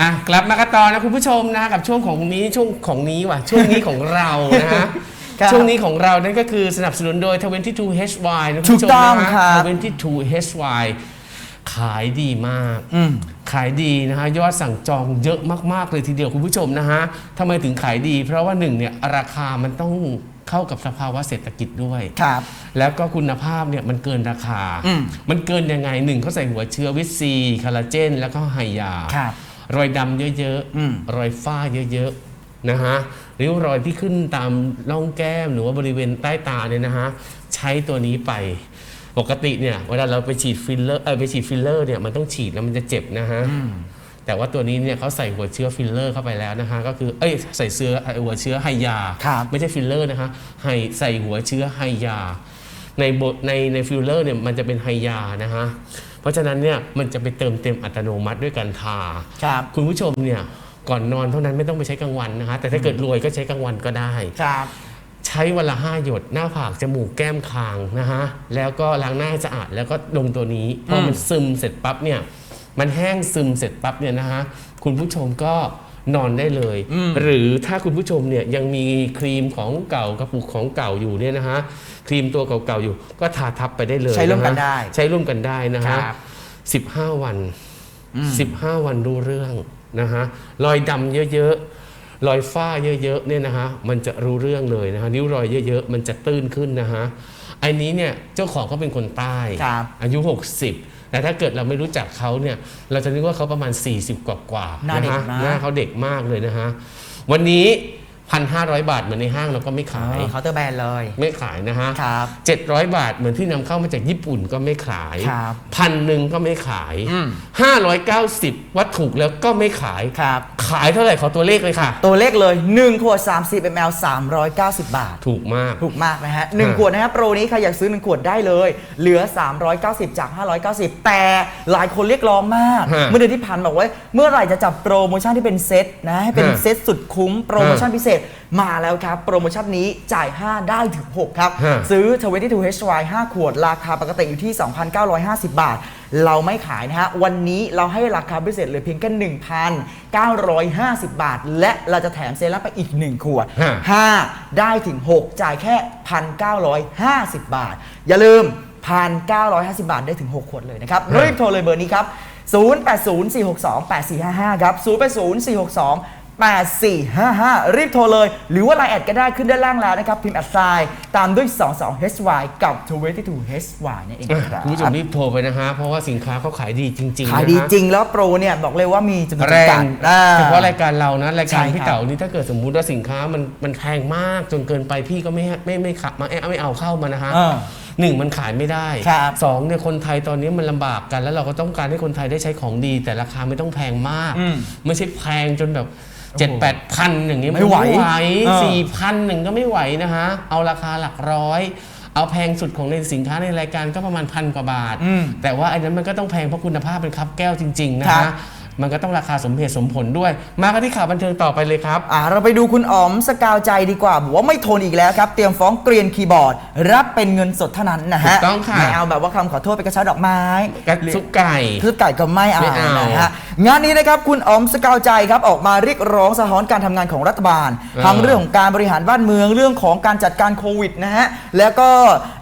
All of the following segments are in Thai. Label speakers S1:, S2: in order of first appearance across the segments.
S1: อะกลับมากันต่อนะคุณผู้ชมนะกับช่วงของนี้ช่วงของนี้ว่ะช่วงนี้ของเรานะฮะ
S2: ครับ
S1: ช่วงนี้ของเรานั่นก็คือสนับสนุนโดย 22HY นะคุณ
S2: ถูก
S1: ผู้ชม
S2: ต้อง
S1: นะ
S2: ครั
S1: ฮะ
S2: บ
S1: 22HY ขายดีมาก
S2: อืม
S1: ขายดีนะฮะยอดสั่งจองเยอะมาก ๆ เลยทีเดียวคุณผู้ชมนะฮะทำไมถึงขายดี เพราะว่าหนึ่งเนี่ยราคามันต้องเข้ากับสภาวะเศรษฐกิจด้วย
S2: ครับ
S1: แล้วก็คุณภาพเนี่ยมันเกินราคา
S2: อืม
S1: มันเกินยังไงหนึ่งเขาใส่หัวเชื้อวิตซีคอลลาเจน แล้วก็ไฮยา
S2: ครับ
S1: รอยดำเยอะ
S2: อืม
S1: รอยฝ้าเยอะๆนะฮะริ้วรอยที่ขึ้นตามร่องแก้มหรือว่าบริเวณใต้ตาเนี่ยนะฮะใช้ตัวนี้ไป ปกติเนี่ยเวลาเราไปฉีดฟิลเลอร์เออไปฉีดฟิลเลอร์เนี่ยมันต้องฉีดแล้วมันจะเจ็บนะฮะแต่ว่าตัวนี้เนี่ยเขาใส่หัวเชื้อฟิลเลอร์เข้าไปแล้วนะฮะก็คือเอ้ยใส่เชื้อหัวเชื้อไฮยา
S2: ครับ
S1: ไม่ใช่ฟิลเลอร์นะคะไฮใส่หัวเชื้อไฮยา ในบทในในฟิลเลอร์เนี่ยมันจะเป็นไฮยานะฮะ เพราะฉะนั้นเนี่ยมันจะไปเติมเต็มอัตโนมัติด้วยการทา
S2: ครับ
S1: คุณผู้ชมเนี่ยก่อนนอนเท่านั้นไม่ต้องไปใช้กลางวันนะคะแต่ถ้าเกิดรวยก็ใช้กลางวันก็ได้
S2: ครับ
S1: ใช้วันละห้าหยดหน้าผากจมูกแก้มคางนะฮะแล้วก็ล้างหน้าให้สะอาดแล้วก็ลงตัวนี้พอมันซึมเสร็จปั๊บเนี่ยมันแห้งซึมเสร็จปั๊บเนี่ยนะฮะคุณผู้ชมก็ นอนได้เลย หรือถ้าคุณผู้ชมเนี่ยยังมีครีมของเก่ากระปุกของเก่าอยู่เนี่ยนะฮะครีมตัวเก่าๆอยู่ ก็ทาทับไปได้เลย
S2: ใช้ร่วมกันะ
S1: ฮะ
S2: ได้
S1: ใช้ร่วมกันได้นะ
S2: ค
S1: ฮะ
S2: รับ
S1: สิบห้าวัน15วันรู้เรื่องนะฮะรอยดำเยอะๆรอยฝ้าเยอะๆเนี่ยนะฮะมันจะรู้เรื่องเลยนะฮะนิ้วรอยเยอะๆ มันจะตื้นขึ้นนะฮะไอ้นี้เนี่ยเจ้าของเขาเป็นคนใต้
S2: ครับ
S1: อายุ 60 แต่ถ้าเกิดเราไม่รู้จักเขาเนี่ยเราจะนึกว่าเขาประมาณ 40 กว่ากว่าๆ
S2: หน้าเด็กะ
S1: ฮะ
S2: มาก
S1: หน้าเขาเด็กมากเลยนะฮะวันนี้ 1,500 บาทเหมือนในห้างเราก็ไม่ขาย
S2: เคาน์เตอร์แบรนด์เลย
S1: ไม่ขายนะฮะ
S2: ครับ
S1: 700บาทเหมือนที่นำเข้ามาจากญี่ปุ่นก็ไม่ขาย
S2: ครับ
S1: พันหนึ่งก็ไม่ขาย
S2: อืม
S1: 590 วัตถุกแล้วก็ไม่ขาย
S2: ครับ
S1: ขายเท่าไหร่ขอตัวเลขเลยค่ะ
S2: ตัวเลขเลย1ขวด30 ml 390 บาท
S1: ถูกมาก
S2: ถูกมากนะฮะ
S1: ฮะ
S2: 1ขวดนะครับโปรนี้ใครอยากซื้อ 1 ขวดได้เลย เหลือ 390 จาก 590 แต่หลายคนเรียกร้องมาก
S1: ฮะ
S2: เมื่อเดือนที่ผ่านมาบอกว่าเมื่อไหร่จะจับโปรโมชั่นที่เป็นเซตนะให้เป็น
S1: ฮะ
S2: เซตสุดคุ้มโปรโมชั่นพิเศษมาแล้วครับ โปรโมชั่นนี้จ่าย 5 ได้ถึง 6 ครับ
S1: ฮะ
S2: ซื้อ 22HY 5 ขวด ราคาปกติอยู่ที่ 2,950 บาท เราไม่ขายนะฮะ วันนี้เราให้ราคาพิเศษเหลือเพียงแค่1,950 บาท และเราจะแถมเซรั่มไปอีก 1 ขวด
S1: ฮะ
S2: 5 ได้ถึง 6 จ่ายแค่ 1,950 บาท อย่าลืม 1,950 บาทได้ถึง 6 ขวดเลยนะครับ
S1: ฮะ
S2: รีบโทรเลยเบอร์นี้ครับ 0804628455 ครับ 080462 8455 รีบโทรเลย หรือว่าไลน์แอดก็ได้ขึ้นด้านล่างแล้วนะครับ พิมพ์แอดไซน์ตามด้วย 22HY กับ 22HY นั่นเองครับ
S1: คุณผู้ชมรีบโทรไปนะฮะ เพราะว่าสินค้าเขาขายดีจริงๆ
S2: ขายดี
S1: นะฮะ
S2: จริงแล้วโปรเนี่ย บอกเลยว่ามีจำนวน
S1: แร
S2: จำกั
S1: ง
S2: ดอ่า
S1: เฉพาะรายการเรานะ รายการ
S2: ใช่ครับ
S1: พี่เต๋านี่ถ้าเกิดสมมุติว่าสินค้ามันมันแพงมากจนเกินไปพี่ก็ไม่ให้ไม่ไม่ขับมาไม่ไม่เอาเข้ามานะฮะ
S2: เออ
S1: หนึ่งมันขายไม่ได้
S2: ครับ
S1: สองเนี่ยคนไทยตอนนี้มันลำบากกัน แล้วเราก็ต้องการให้คนไทยได้ใช้ของดี แต่ราคาไม่ต้องแพงมาก
S2: อืม
S1: ไม่ใช่แพงจนแบบ เจ็ดแปดพันอย่างนี้
S2: ไม่ไหวเออ
S1: สี่พันหนึ่งก็ไม่ไหวนะฮะ เอาราคาหลักร้อย เอาแพงสุดของในสินค้าในรายการก็ประมาณพันกว่าบาท
S2: อืม
S1: แต่ว่าอันนั้นมันก็ต้องแพงเพราะคุณภาพเป็นคับแก้วจริง ๆ นะ
S2: ครั
S1: ฮะ
S2: บ
S1: มันก็ต้องราคาสมเหตุสมผลด้วย มากันที่ข่าวบันเทิงต่อไปเลยครับ
S2: อ่าเราไปดูคุณอ๋อมสกาวใจดีกว่าบอกว่าไม่ทนอีกแล้วครับ เตรียมฟ้องเกรียนคีย์บอร์ด รับเป็นเงินสดเท่านั้นนะฮะ
S1: ถูกต้องค่ะ
S2: ไม่เอาแบบว่าคำขอโทษไปกระเช้าดอกไม้
S1: กระซุกไก่
S2: คือไก่ก็ไม่เอา
S1: ไม่เอา
S2: นะฮะงานนี้นะครับคุณอ๋อมสกาวใจครับออกมาเรียกร้องสะท้อนการทำงานของรัฐบาล
S1: เออ
S2: ทั้งเรื่องของการบริหารบ้านเมืองเรื่องของการจัดการโควิดนะฮะแล้วก็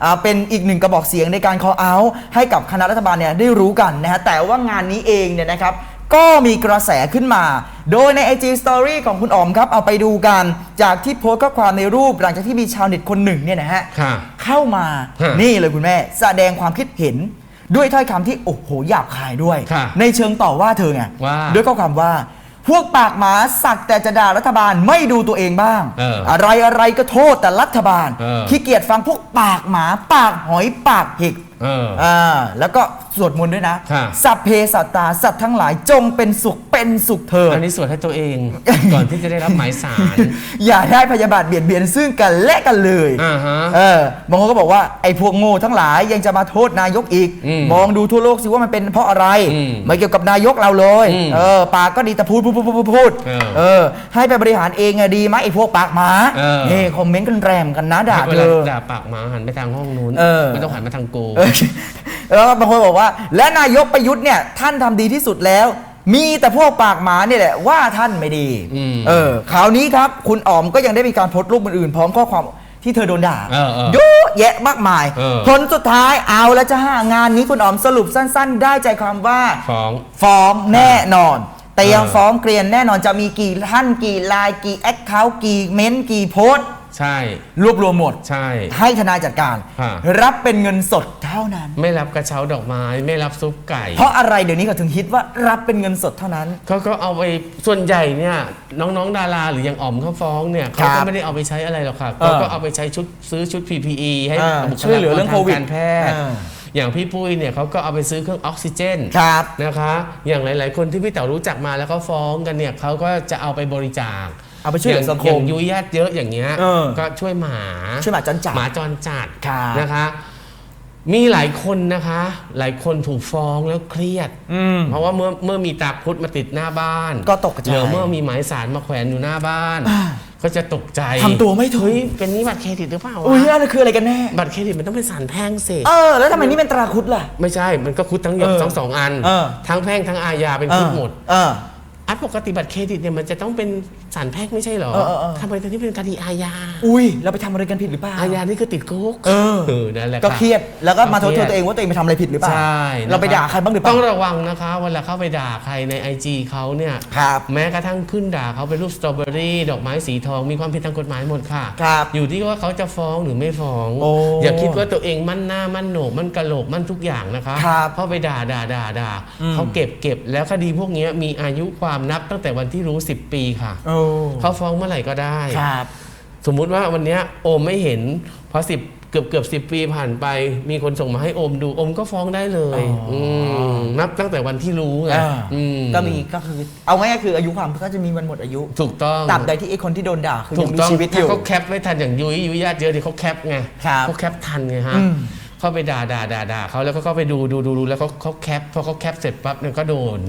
S2: อ่าเป็นอีกหนึ่งกระบอกเสียงในการ call out ให้กับคณะรัฐบาลเนี่ยได้รู้กันนะฮะแต่ว่างานนี้เองเนี่ยนะครับ ก็มีกระแสขึ้นมา โดยใน IG Story ของคุณอ๋อมครับเอาไปดูกัน จากที่โพสต์ข้อความในรูปหลังจากที่มีชาวเน็ตคนหนึ่งเนี่ยนะฮะ
S1: ค่ะ
S2: เข้ามา
S1: ฮะ
S2: นี่เลยคุณแม่ แสดงความคิดเห็นด้วยถ้อยคำที่ โอ้โหหยาบคายด้วย
S1: ค่ะ
S2: ในเชิงต่อว่าเธอไง
S1: ว่า
S2: ด้วยข้อความว่า พวกปากหมาสักแต่จะด่ารัฐบาลไม่ดูตัวเองบ้าง
S1: เออ
S2: อะไรอะไรก็โทษแต่รัฐบาล
S1: เออ
S2: ขี้เกียจฟังพวกปากหมาปากหอยปากเห็ก
S1: เออ
S2: อ่าแล้วก็สวดมนต์ด้วยนะ
S1: ค่ะ
S2: สัพเพสัตตาสัตว์ทั้งหลายจงเป็นสุข เป็นสุขเถิด
S1: อันนี้สวดให้ตัวเอง ก่อนที่จะได้รับหมายสาร
S2: อย่าได้พยาบาทเบียดเบียนซึ่งกันและกันเลย
S1: อ่าฮะ
S2: เออบางคนก็บอกว่าไอ้พวกโง่ทั้งหลายยังจะมาโทษนายกอีก
S1: อืม
S2: มองดูทั่วโลกสิว่ามันเป็นเพราะอะไร
S1: อืม
S2: ไม่เกี่ยวกับนายกเราเลย
S1: อืม
S2: เออปากก็ดีแต่พูดพูดพูดพูดพูด
S1: เออ
S2: เออ ให้ไปบริหารเองอะดีไหมไอ้พวกปากหมา
S1: เออ
S2: นี่คอมเมนต์กันแรงกันนะด่า
S1: เว
S2: เธ
S1: ลา
S2: อ
S1: ด่าปากหมาหันไปทางห้องนู้น
S2: เออ
S1: ไม่ต้องหันมาทางกู
S2: เออแล้วก็บางคนบอกว่า และนายกประยุทธ์เนี่ยท่านทำดีที่สุดแล้ว มีแต่พวกปากหมาเนี่ยแหละว่าท่านไม่ดี
S1: อืม
S2: เออคราวนี้ครับคุณอ๋อมก็ยังได้มีการโพสต์รูปอื่นๆพร้อมข้อความที่เธอโดนด่า
S1: เออเออ
S2: เยอะแยะมากมาย
S1: เออ
S2: ผลสุดท้ายเอาแล้วจ้างานนี้คุณอ๋อมสรุปสั้น ๆ ได้ใจความว่า
S1: ฟ้อง
S2: ฟ้องแน่นอน แต่ยัง
S1: เออ
S2: ฟ้องเกรียนแน่นอนจะมีกี่ท่านกี่ไลน์กี่แอคเคาท์กี่เม้นต์กี่โพสต์
S1: ใช่
S2: รวบรวมหมด
S1: ใช่
S2: ให้ทนายจัดการ
S1: ฮะ
S2: รับเป็นเงินสดเท่านั้น
S1: ไม่รับกระเช้าดอกไม้ไม่รับซุปไก่
S2: เพราะอะไรเดี๋ยวนี้เขาถึงคิดว่ารับเป็นเงินสดเท่านั้น
S1: เขาก็เอาไปส่วนใหญ่เนี่ยน้องๆดาราหรืออย่างอ๋อมเขาฟ้องเนี่ย
S2: ครั
S1: เขา
S2: บ
S1: ก็ไม่ได้เอาไปใช้อะไรหรอกค่ะ
S2: เออ
S1: เขาก็เอาไปใช้ชุดซื้อชุด PPE ให้
S2: เออ
S1: บุค
S2: ช่วยเหลือเรื่องโควิด
S1: ทาการแพทย์
S2: เออ
S1: อย่างพี่ปุ้ยเนี่ยเขาก็เอาไปซื้อเครื่องออกซิเจน
S2: ครับ
S1: นะคะ อย่างหลาย ๆ คนที่พี่เต๋ารู้จักมาแล้วเขาฟ้องกันเนี่ยเขาก็จะเอาไปบริจาค
S2: เอาไปช่วยเหลือสังค
S1: ย่า
S2: ม
S1: ย่างยุยญาติเยอะอย่างเงี้ย
S2: เออ
S1: ก็ช่วยหมา
S2: ช่วยหมาจรจัด
S1: หมาจรจัด
S2: ครับ
S1: นะคะ มีหลายคนนะคะ หลายคนถูกฟ้องแล้วเครียด
S2: อืม
S1: เพราะว่าเมื่อเมื่อมีตาพุธมาติดหน้าบ้าน
S2: ก็ตกใจ
S1: หรือเมื่อมีหมายสารมาแขวนอยู่หน้าบ้าน
S2: อ่า
S1: ก็จะตกใจ
S2: ทำตัวไม่ถูก
S1: เฮ้ยเป็นหนี้บัตรเครดิตหรือเปล่าวะ
S2: อุ้ยนั่นคืออะไรกันแน่
S1: บัตรเครดิตมันต้องเป็นสารแพ่งสิ
S2: เออ แล้วทำไมนี่เป็นตราคุดล่ะ
S1: ไม่ใช่ มันก็คุดทั้งหยก
S2: เออ
S1: ทั้งสองอัน
S2: เออ
S1: ทั้งแพ่งทั้งอาญาเป็น
S2: เอ
S1: คุ
S2: อ
S1: ดหมด
S2: เออ
S1: อันปกติบัตรเครดิตเนี่ยมันจะต้องเป็น สารแพ่งไม่ใช่เหรอ
S2: เออเออเออ
S1: ทำไมตอนนี้เป็นคดีอาญา
S2: อุ้ยเราไปทำอะไรกันผิดหรือเปล่า
S1: อาญานี่คือติดคุก
S2: เออ
S1: นั่นแหละ
S2: ก็
S1: ค่ะ
S2: เครียด แล้วก็มาโทษ
S1: เครียด
S2: ตัวเองว่าตัวเองไปทำอะไรผิดหรือเปล่า
S1: ใช่นะ
S2: เราไปด่าใครบ้างหรือเปล่า
S1: ต้องระวังนะคะเวลาเข้าไปด่าใครใน IG เขาเนี่ย
S2: ครับ
S1: แม้กระทั่งขึ้นด่าเขาเป็นรูปสตรอเบอรี่ดอกไม้สีทองมีความผิดทางกฎหมายหมดค่ะ
S2: ครับ
S1: อยู่ที่ว่าเขาจะฟ้องหรือไม่ฟ้อง
S2: โอ้
S1: อย่าคิดว่าตัวเองมั่นหน้ามั่นโหนกมั่นกะโหลกมั่นทุกอย่างนะคะ
S2: ครับ
S1: เข้าไปด่าด่าด่าด่า
S2: อืม
S1: เขาเก็บเก็บแล้วคดีพวกเนี้ยมีอายุความนับตั้งแต่วันที่รู้ 10 ปีค่ะ
S2: โอ้
S1: เขาฟ้องเมื่อไหร่ก็ได้
S2: ครับ
S1: สมมุติว่าวันเนี้ยโอมไม่เห็นพอสิบเกือบเกือบสิปีผ่านไป มีคนส่งมาให้โอมดูโอมก็ฟ้องได้เลย
S2: อ๋ออื
S1: มนับตั้งแต่วันที่รู้ไง
S2: อ่า
S1: อื
S2: ก็มีก็คือเอาง่ายๆคืออายุความก็จะมีวันหมดอายุ
S1: ถูกต้อง
S2: ตราบใดที่ไอ้คนที่โดนด่าคือ
S1: ถู
S2: ยัง
S1: ก
S2: มี
S1: ต้อง
S2: ชีวิตอ
S1: ถ้า
S2: ยู่
S1: เขาแคปไม่ทันอย่างยุ้ยยุ้ยญาติเยอะที่เขาแคปไง
S2: ครับ
S1: เขาแคปทันไงฮะ
S2: อืม
S1: เข้าไปด่าด่าด่าด่าเขาแล้วก็เข้าไปดูดูดูดูแล้วเขาเขาแคปพอเขาแคปเสร็จปั๊บเนี่ยก็โดน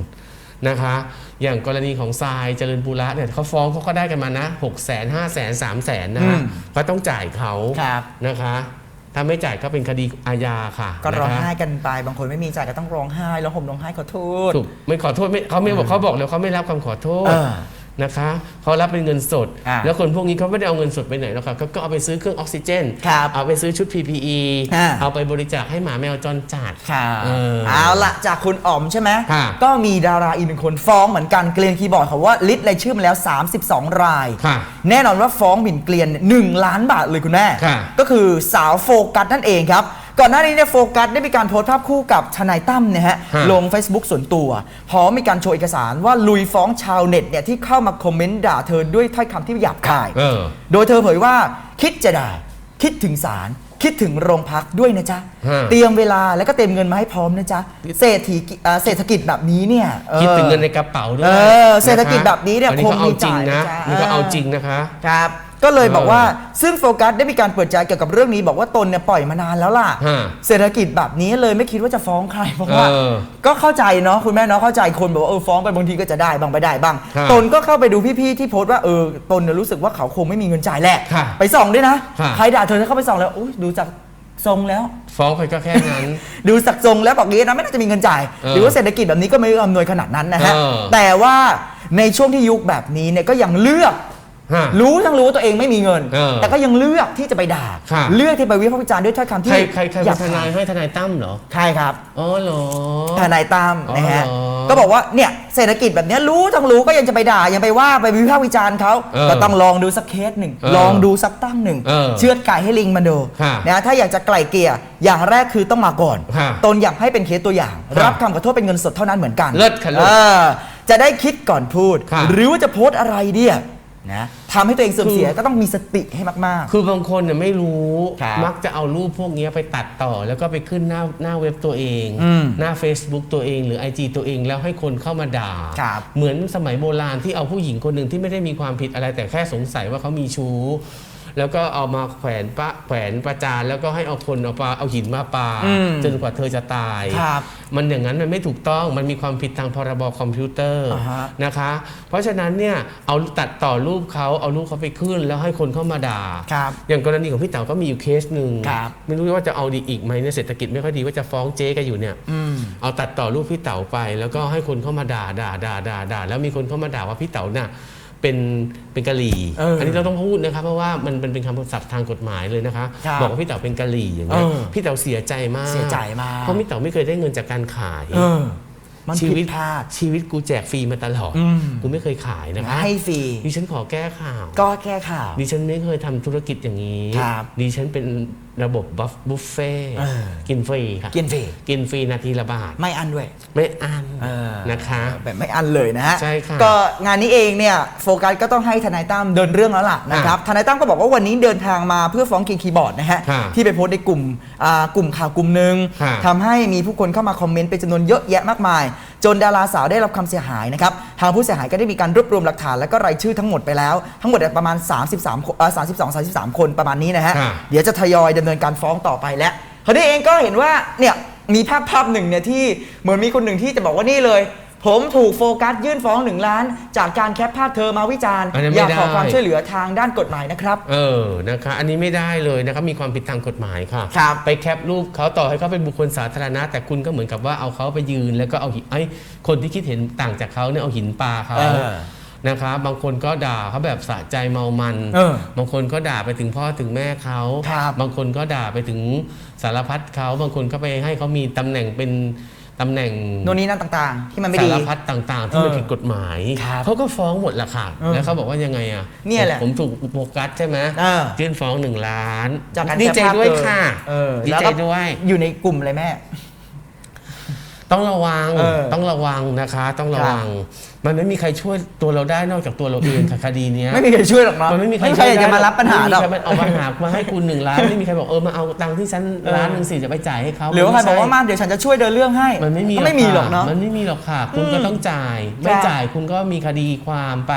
S1: นะคะ อย่างกรณีของทรายเจริญปุระเนี่ยเขาฟ้องเขาก็ได้กันมานะ6กแสนห้าแสนสามแสนนะฮะ
S2: อืม
S1: ก็ต้องจ่ายเขา
S2: ครับ
S1: นะคะ ถ้าไม่จ่ายก็เป็นคดีอาญาค่ะ
S2: ก็ร้อง
S1: นะคะ
S2: ไห้กันไป บางคนไม่มีใจก็ต้องร้องไห้ร้องห่มร้องไห้ขอโทษ
S1: ถูกไม่ขอโทษไม่เขาไม่บอกเขาบอกแล้วเขาไม่รับคำขอโทษ
S2: เออ
S1: นะคะเขารับเป็นเงินสด
S2: อ่า
S1: แล้วคนพวกนี้เขาไม่ได้เอาเงินสดไปไหนหรอกครับเขาก็เอาไปซื้อเครื่องออกซิเจน
S2: ครับ
S1: เอาไปซื้อชุด PPE
S2: อ่า
S1: เอาไปบริจาคให้หมาแมวจรจัด
S2: ค่ะ
S1: เออ
S2: เอาละจากคุณอ๋อมใช่ไหม
S1: ค่ะ
S2: ก็มีดาราอีกหนึ่งคนฟ้องเหมือนกันเกลียนคีย์บอร์ดเขาว่าลิสต์รายชื่อมาแล้ว 32 ราย
S1: ค่ะ
S2: แน่นอนว่าฟ้องหมิ่นเกลียนหนึ่งล้านบาทเลยคุณแม่
S1: ค่ะ
S2: ก็คือสาวโฟกัสนั่นเองครับ ก่อนหน้านี้เนี่ยโฟกัสได้มีการโพสต์ภาพคู่กับทนายตั้มเนี่ยฮะ
S1: ฮะ
S2: ลง Facebook ส่วนตัวพร้อมมีการโชว์เอกสารว่าลุยฟ้องชาวเน็ตเนี่ยที่เข้ามาคอมเมนต์ด่าเธอด้วยถ้อยคำที่หยาบคาย
S1: เออ
S2: โดยเธอเผยว่าคิดจะด่าคิดถึงศาลคิดถึงโรงพักด้วยนะจ๊ะ
S1: ฮะ
S2: เตรียมเวลาแล้วก็เตรียมเงินมาให้พร้อมนะจ๊ะเศรษฐีกิอ่าเศรษฐกิจแบบนี้เนี่ยออ
S1: คิดถึงเงินในกระเป๋าด้วย
S2: เออเศรษฐกิจแบบนี้เนี่ย
S1: อันนี้ก็เอาจริงนะ
S2: คงมีจ่ายนะจ๊ะ
S1: นี่ก็เอาจริงนะคะ
S2: ครับ ก็เลย
S1: เออ
S2: บอกว่าซึ่งโฟกัสได้มีการเปิดใจเกี่ยวกับเรื่องนี้ บอกว่าตนเนี่ยปล่อยมานานแล้วล่ะ
S1: ฮะ
S2: เศรษฐกิจแบบนี้เลยไม่คิดว่าจะฟ้องใครเพราะว่า
S1: เออ
S2: ก็เข้าใจเนาะคุณแม่เนาะเข้าใจคนบอกว่าเออฟ้องไปบางทีก็จะได้บ้างไม่ได้บ้าง
S1: ครับ
S2: ตนก็เข้าไปดูพี่ๆที่โพสต์ว่าเออตนเนี่ยรู้สึกว่าเขาคงไม่มีเงินจ่ายแหละ
S1: ค่ะ
S2: ไปส่องด้วยนะ
S1: ค่ะ
S2: ใครด่าเธอถ้าเข้าไปส่องแล้วอุ้ยดูจากทรงแล้ว
S1: ฟ้องไปก็แค่นั้น
S2: ดูสักทรงแล้วบอกงี้นะไม่น่าจะมีเงินจ่าย
S1: เออ
S2: หรือว่าเศรษฐกิจแบบนี้ก็ไม่อำนวยขนาดนั้นนะฮะ
S1: เออ
S2: แต่ว่าในช่วงที่ยุคแบบนี้เนี่ยก็ยังเลือก
S1: ฮะ
S2: รู้ทั้งรู้ว่าตัวเองไม่มีเงิน
S1: เออ
S2: แต่ก็ยังเลือกที่จะไปด่า
S1: ค่ะ
S2: เลือกที่ไปวิพากษ์วิจารณ์ด้วยถ้อยคำที่
S1: ใครใครใคร
S2: ห
S1: เป็
S2: ยานบ
S1: ทนาย
S2: คาย
S1: ให้ทนายตั้มเหรอ
S2: ใช่ครับ
S1: อ๋อเหรอ
S2: ทนายตั้มนะฮะ
S1: อ๋อเหรอ
S2: ก็บอกว่าเนี่ยเศรษฐกิจแบบเนี้ยรู้ทั้งรู้ก็ยังจะไปด่า ยังไปว่าไปวิพากษ์วิจารณ์เขา
S1: เออ
S2: ก็ต้องลองดูสักเคสหนึ่ง
S1: เออ
S2: ลองดูสักตั้งหนึ่ง
S1: เออ
S2: เชือดไก่ให้ลิงมันดู
S1: ค่ะ
S2: นะถ้าอยากจะไกล่เกลี่ยอย่างแรกคือต้องมาก่อน
S1: ค่ะ
S2: ตนอยากให้เป็นเคสตัวอย่าง
S1: ค่ะ
S2: รับคำขอโทษเป็นเงินสดเท่านั้นเหมือนกัน
S1: เลิศค่ะเลิศ
S2: ออจะได้คิดก่อนพูด
S1: ค่ะ
S2: หรือว่าจะโพสต์อะไรเนี่ย นะทำให้ตัวเองเสื่อมเสียก็ต้องมีสติให้มาก
S1: คือบางคนเนี่ยไม่รู้
S2: ครับ
S1: มักจะเอารูปพวกนี้ไปตัดต่อ แล้วก็ไปขึ้นหน้าหน้าเว็บตัวเอง
S2: อืม
S1: หน้า Facebook ตัวเองหรือ IG ตัวเองแล้วให้คนเข้ามาด่า
S2: ครับ
S1: เหมือนสมัยโบราณที่เอาผู้หญิงคนหนึ่งที่ไม่ได้มีความผิดอะไรแต่แค่สงสัยว่าเขามีชู้ แล้วก็เอามาแขวนปะแขวนประจานแล้วก็ให้เอาคนเอาปลาเอาหินมาปา
S2: อืม
S1: จนกว่าเธอจะตาย
S2: ครับ
S1: มันอย่างนั้นมันไม่ถูกต้องมันมีความผิดทางพรบคอมพิวเตอร์
S2: อ่าฮะ
S1: นะคะ เพราะฉะนั้นเนี่ยเอาตัดต่อรูปเขาเอารูปเขาไปขึ้น แล้วให้คนเข้ามาด่า
S2: ครับ
S1: อย่างกรณีของพี่เต๋าก็มีอยู่เคสหนึ่ง
S2: ครับ
S1: ไม่รู้ว่าจะเอาดีอีกไหมเนี่ยเศรษฐกิจไม่ค่อยดีว่าจะฟ้องเจ๊กันอยู่เนี่ย
S2: อืม
S1: เอาตัดต่อรูปพี่เต๋าไป แล้วก็ให้คนเข้ามาด่าด่าด่าด่าด่าแล้วมีคนเข้ามาด่าว่าพี่เต๋าน่ะ เป็นเป็นกะหรี่
S2: เอออั
S1: นนี้เราต้องพูดนะครับเพราะว่ามันมันเป็นคำศัพท์ทางกฎหมายเลยนะคะ
S2: ครับ
S1: บอกว่าพี่เต๋าเป็นกะหรี่อย่างเงี้ย
S2: เออ
S1: พี่เต๋าเสียใจมาก
S2: เสียใจมาก
S1: เพราะพี่เต๋าไม่เคยได้เงินจากการขาย
S2: เออ มัน
S1: ชี
S2: ผิ
S1: วิ
S2: ด
S1: ต
S2: พลาด
S1: ชีวิตกูแจกฟรีมาตลอด
S2: อืม
S1: กูไม่เคยขายนะคะ
S2: ให้ฟรี
S1: ดิฉันขอแก้ข่าว
S2: ก็แก้ข่าว
S1: ดิฉันไม่เคยทำธุรกิจอย่างนี้
S2: ครับ
S1: ดิฉันเป็น ระบบบัฟบุฟเฟ่
S2: เออ
S1: กินฟรีค่ะ
S2: กินฟรี
S1: กินฟรีนาทีละบาท
S2: ไม่อันด้วย
S1: ไม่อัน
S2: เออ
S1: นะคะ
S2: แบบไม่อันเลยนะฮะ
S1: ใช่ค่ะ
S2: ก็งานนี้เองเนี่ยโฟกัสก็ต้องให้ทนายตั้มเดินเรื่องแล้วล่ะนะครับทนายตั้มก็บอกว่าวันนี้เดินทางมาเพื่อฟ้องคิงคีย์บอร์ดนะฮะ
S1: ค่ะ
S2: ที่ไปโพสต์ในกลุ่มอ่ากลุ่มข่าวกลุ่มหนึ่ง
S1: ค่ะ
S2: ทำให้มีผู้คนเข้ามาคอมเมนต์เป็นจำนวนเยอะแยะมากมาย จนดาราสาวได้รับความเสียหายนะครับทางผู้เสียหายก็ได้มีการรวบรวมหลักฐานและก็รายชื่อทั้งหมดไปแล้ว ทั้งหมดเนี่ยประมาณ 33คนเอ่อ32 33 คนประมาณนี้นะฮะ
S1: ค่ะ
S2: เดี๋ยวจะทยอยดำเนินการฟ้องต่อไปแล้วเขาได้เองก็เห็นว่าเนี่ยมีภาพภาพหนึ่งเนี่ยที่เหมือนมีคนหนึ่งที่จะบอกว่านี่เลย ผมถูกโฟกัสยื่นฟ้องหนึ่งล้าน จากการแคปภาพเธอมาวิจารณ์
S1: อันนั้นไม่
S2: อยากขอ
S1: ได้
S2: ความช่วยเหลือทางด้านกฎหมายนะครับ
S1: เออ นะคะ อันนี้ไม่ได้เลยนะครับ มีความผิดทางกฎหมายค่ะ
S2: ครับ
S1: ไปแคปรูปเขาต่อให้เขาเป็นบุคคลสาธารณะ แต่คุณก็เหมือนกับว่าเอาเขาไปยืน แล้วก็เอาหินไอ้คนที่คิดเห็นต่างจากเขาเนี่ยเอาหินปาเขา
S2: เออ
S1: นะคะ บางคนก็ด่าเขาแบบสะใจเมามัน
S2: เออบา
S1: งคนก็ด่าไปถึงพ่อถึงแม่เขา
S2: ครับ
S1: บางคนก็ด่าไปถึงสารพัดเขา บางคนก็ไปให้เขามีตำแหน่งเป็น ตำแหน่ง
S2: โน่นนี่นั่นต่างๆ ที่มันไม่
S1: สา
S2: ดี
S1: รพัดต่างๆ ที่มัน
S2: เออ
S1: ผิดกฎหมาย
S2: ครับ
S1: เขาก็ฟ้องหมดละค่ะ
S2: เออ
S1: แล้วเขาบอกว่ายังไงอะ
S2: เนี่ยแหละ
S1: ผมถูกโฟกัสใช่ไหม
S2: เออ
S1: ยื่นฟ้องหนึ่งล้าน
S2: จากการ
S1: ดี
S2: แคป
S1: ใจ
S2: ภาพ
S1: ด้วย
S2: เธอ
S1: ค่ะ
S2: เออ
S1: ดี
S2: แล้ว
S1: ใจ
S2: ก็
S1: ด้วย
S2: อยู่ในกลุ่มอะไรแม่
S1: ต้องระวัง
S2: เออ
S1: ต้องระวังนะคะ ต้องระวัง มันไม่มีใครช่วยตัวเราได้นอกจากตัวเราเองค่ะคดีเนี้ย
S2: ไม่มีใครช่วยหรอกเนาะ
S1: มันไม่มีใคร
S2: อยากจะมารับปัญหาหรอก
S1: ไม่มีใครเอามาหามาให้คุณหนึ่งล้านไม่มีใครบอกเออมาเอาตังค์ที่ฉัน
S2: เออ
S1: ล้านหนึ่งสิจะไปจ่ายให้เขา
S2: หรือว่าใคร
S1: มัน
S2: บอก
S1: ไม่
S2: ว่ามาเดี๋ยวฉันจะช่วยเดินเรื่องให้
S1: มันไม่มี
S2: ไม่มีหรอก
S1: ค่ะ
S2: เนาะ
S1: มันไม่มีหรอกค่ะ คุณก็ต้องจ่าย ไม่จ่ายคุณก็มีคดีความไป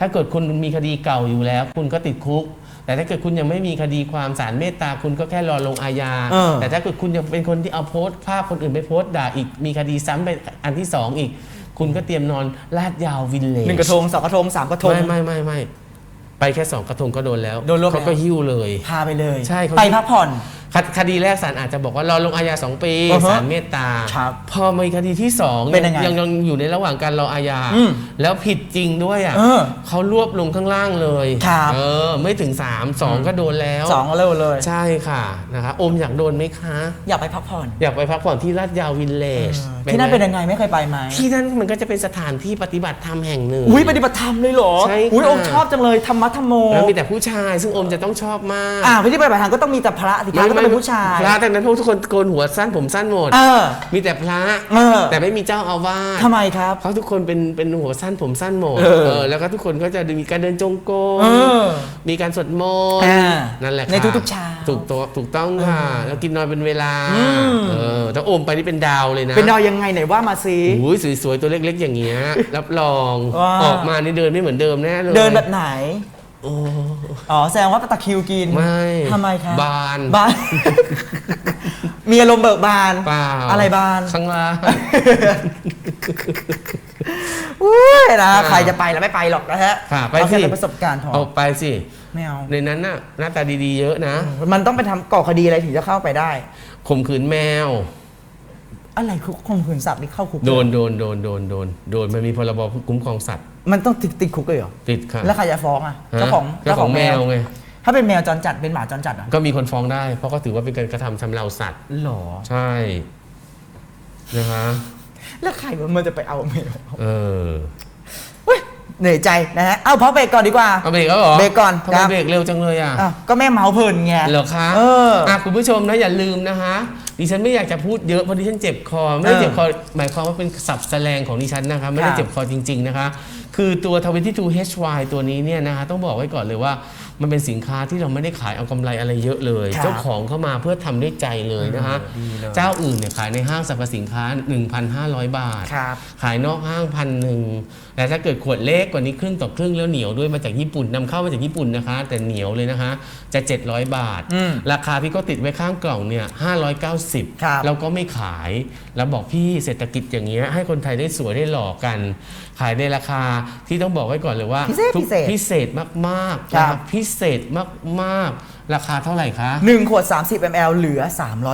S1: ถ้าเกิดคุณมีคดีเก่าอยู่แล้ว คุณก็ติดคุก แต่ถ้าเกิดคุณยังไม่มีคดีความศาลเมตตาคุณก็แค่รอลงอาญา
S2: เออ
S1: แต่ถ้าเกิดคุณยังเป็นคนที่เอาโพสต์ภาพคนอื่นไปโพสต์ด่าอีก มีคดีซ้ำไปอันที่สองอีก คุณก็เตรียมนอนลาดยาววินเลจ
S2: หนึ่งกระทงสองกระทงสามกระทง
S1: ไม่ไม่ไม่ไม่ไปแค่สองกระทงก็โดนแล้ว
S2: โดนรวบ
S1: เขาก็
S2: แล้ว
S1: หิ้วเลย
S2: พาไปเลย
S1: ใช่เขา
S2: ไปพักผ่อน
S1: คดคดีแรกศาลอาจจะบอกว่ารอลงอาญาสองปี
S2: อือฮะ
S1: ศาลเมตตา
S2: ครับ
S1: พอมีคดีที่สอง
S2: เป็นยังไง
S1: ยังยังอยู่ในระหว่างการรออาญา
S2: อืม
S1: แล้วผิดจริงด้วยอะ
S2: เออ
S1: เขารวบลงข้างล่างเลย
S2: ครับ
S1: เออไม่ถึง3ามสองก็โดนแล้ว
S2: สองก็เร็วเลย
S1: ใช่ค่ะนะคะโอมอยากโดนไหมคะ
S2: อยากไปพักผ่อน
S1: อยากไปพักผ่อนที่ลาดยาววินเลจ
S2: ที่นั่น
S1: ไหม
S2: เป็นยังไงไม่เคยไปไหม
S1: ที่นั่นมันก็จะเป็นสถานที่ปฏิบัติธรรมแห่งหนึ่ง
S2: อุ้ยปฏิบัติธรรมเลยเหรอ
S1: ใช่ค่ะ
S2: อุ้ยโอมชอบจังเลยธรรมะธรรมโม
S1: แล้วมีแต่ผู้ชายซึ่งโอมจะต้องชอบมาก
S2: อ่าพิธีปฏิบัติธรรมก็ต้องมีแต่พระสิพระก็ต้องเป็นผู้ชาย
S1: พระแต่นั้นพวกทุกคนโกนหัวสั้นผมสั้นหมด
S2: เออ
S1: มีแต่พระ
S2: เออ
S1: แต่ไม่มีเจ้าอาวาส
S2: ทำไมครับ
S1: เขาทุกคนเป็นเป็นหัวสั้นผมสั้นหมด
S2: เออ
S1: เออแล้วก็ทุกคนก็จะมีการเดินจงกรม
S2: เออ
S1: มีการสวดมนต์
S2: อ่า
S1: นั่นแหละค่ะ
S2: ในทุกๆเช้า
S1: ถูกตัวถูกต้องค่ะแล้วกินนอนเป็นเวลา
S2: อืม
S1: เออถ้าโอมไปนี่เป็นดาวเลยนะ
S2: เป็นดาวยังไงไหนว่ามาสิ
S1: โอ้ยสวยๆตัวเล็กๆอย่างเงี้ยรับรอง
S2: ว้า
S1: ออกมานี่เดินไม่เหมือนเดิมแน่เลย
S2: เดินแบบไหน
S1: โอ้
S2: อ๋อแสดงว่าตะคริวกิน
S1: ไม่
S2: ทำไมครับ
S1: บาน
S2: บาน มีอารมณ์เบิกบาน
S1: เปล่า
S2: อะไรบาน
S1: ข้างล่าง
S2: อุ้ยนะ
S1: อ่า
S2: ใครจะไปแล้วไม่ไปหรอกนะฮะ
S1: ค่ะไป
S2: เอาแค่
S1: สิ
S2: เป็นประสบการณ์พอ
S1: เอาไปสิ
S2: ไม่เอา
S1: ในนั้นน่ะหน้าตาดีๆเยอะนะ
S2: มันต้องไปทำก่อคดีอะไรถึงจะเข้าไปได้
S1: ข่มขืนแมว
S2: อะไรคือข่มขืนสัตว์นี่เข้าคุก
S1: โดนโดนโดนโดนโดนโดนมันมีพรบคุ้มครองสัตว์
S2: มันต้องติดติดคุกเลยเหรอ
S1: ติดค่ะ
S2: แล้วใครจะฟ้องอะ
S1: ฮะ
S2: เจ้าของ
S1: เจ้าของแมวไง
S2: ถ้าเป็นแมวจรจัดเป็นหมาจรจัดอะ
S1: ก็มีคนฟ้องได้ เพราะก็ถือว่าเป็นการกระทำชำเราสัตว์
S2: หรอ
S1: ใช่นะคะ
S2: แล้วใครมันจะไปเอาแมว
S1: เออ
S2: เฮ้ยเหนื่อยใจนะฮะ เอาพักเบรกก่อนดีกว่า
S1: เอาเบรกแล้วเหรอ
S2: เบรกก่อน
S1: ทำไม
S2: ครับ
S1: เบรกเร็วจังเลยอะ
S2: อะ ก็แม่เมาเพลินไง
S1: เหรอคะ
S2: เออ
S1: อะคุณผู้ชมนะอย่าลืมนะคะดิฉันไม่อยากจะพูดเยอะเพราะดิฉันเจ็บคอ ไม่ได้
S2: เออ
S1: เจ็บคอ หมายความว่าเป็นสับแสลงของดิฉันนะคะ ไม่ได้
S2: ครับ
S1: เจ็บคอจริง ๆ นะคะ คือตัว 22HY ตัวนี้เนี่ยนะคะต้องบอกไว้ก่อนเลยว่า มันเป็นสินค้าที่เราไม่ได้ขายเอากำไรอะไรเยอะเลย
S2: ครับ
S1: เจ้าของเข้ามาเพื่อทำด้วยใจเลยนะฮะ
S2: ดีเลย
S1: เจ้าอื่นเนี่ยขายในห้างสรรพสินค้า 1,500 บาท
S2: ครับ
S1: ขายนอกห้างพันหนึ่ง แต่ถ้าเกิดขวดเล็กกว่านี้ครึ่งต่อครึ่งแล้วเหนียวด้วยมาจากญี่ปุ่นนำเข้ามาจากญี่ปุ่นนะคะ แต่เหนียวเลยนะคะ จะ 700 บาท
S2: อืม
S1: ราคาพี่ก็ติดไว้ข้างกล่องเนี่ย590
S2: ครับ
S1: เราก็ไม่ขาย แล้วบอกพี่เศรษฐกิจอย่างเงี้ยให้คนไทยได้สวยได้หล่อกัน ขายในราคาที่ต้องบอกไว้ก่อนเลยว่า
S2: พิเศษ
S1: ทุก
S2: พิเศษ
S1: พิเศษมากๆ
S2: ครับ
S1: นะพิเศษมากๆราคาเท่าไหร่คะ
S2: 1 ขวด 30 ml เหลือ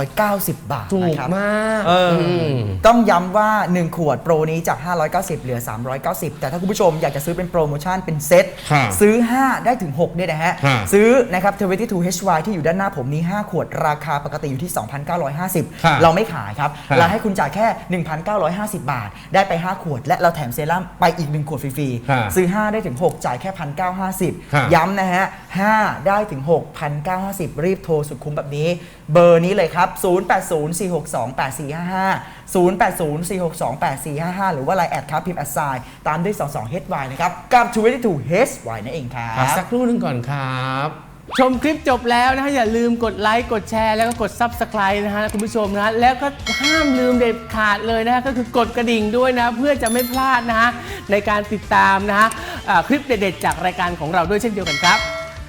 S2: 390 บาท
S1: ถูก
S2: นะครับ
S1: มาก
S2: เอออ
S1: ม
S2: ต้องย้ำว่า 1 ขวดโปรนี้จาก 590 เหลือ 390แต่ถ้าคุณผู้ชมอยากจะซื้อเป็นโปรโมชั่นเป็นเซ็ต
S1: ค่ะ
S2: ซื้อ 5 ได้ถึง6เนี่ยนะฮะ
S1: ค่ะ
S2: ซื้อนะครับ22 HY ที่อยู่ด้านหน้าผมนี้ 5 ขวดราคาปกติอยู่ที่
S1: ค่ะ
S2: 2,950 เราไม่ขายครับ
S1: ค่ะ
S2: เราให้คุณจ่ายแค่ 1,950 บาท ได้ไป 5 ขวด และเราแถมเซรั่มไปอีก 1 ขวดฟรี
S1: ค่ะ
S2: ๆซื้อ 5 ได้ถึง 6 จ่ายแค่
S1: ค่ะ
S2: 1,950 ย้ำนะฮะ 5 ได้ถึง6 1,950 รีบโทรสุดคุ้มแบบนี้ เบอร์นี้เลยครับ 0804628455 0804628455 หรือว่าไลน์แอดครับพิมพ์แอดไซน์ตามด้วย 22 HY นะครับกับ 22 HY นั่นเองครั
S1: พัก
S2: บ
S1: สักครู่หนึงก่อนครับ
S3: ชมคลิปจบแล้วนะฮะอย่าลืมกดไลค์กดแชร์แล้วก็กด Subscribe นะฮะคุณผู้ชมนะฮะแล้วก็ห้ามลืมเด็ดขาดเลยนะฮะก็คือกดกระดิ่งด้วยนะ เพื่อจะไม่พลาดนะฮะในการติดตามนะฮะอ่าคลิปเด็ดๆจากรายการของเราด้วยเช่นเดียวกันครับ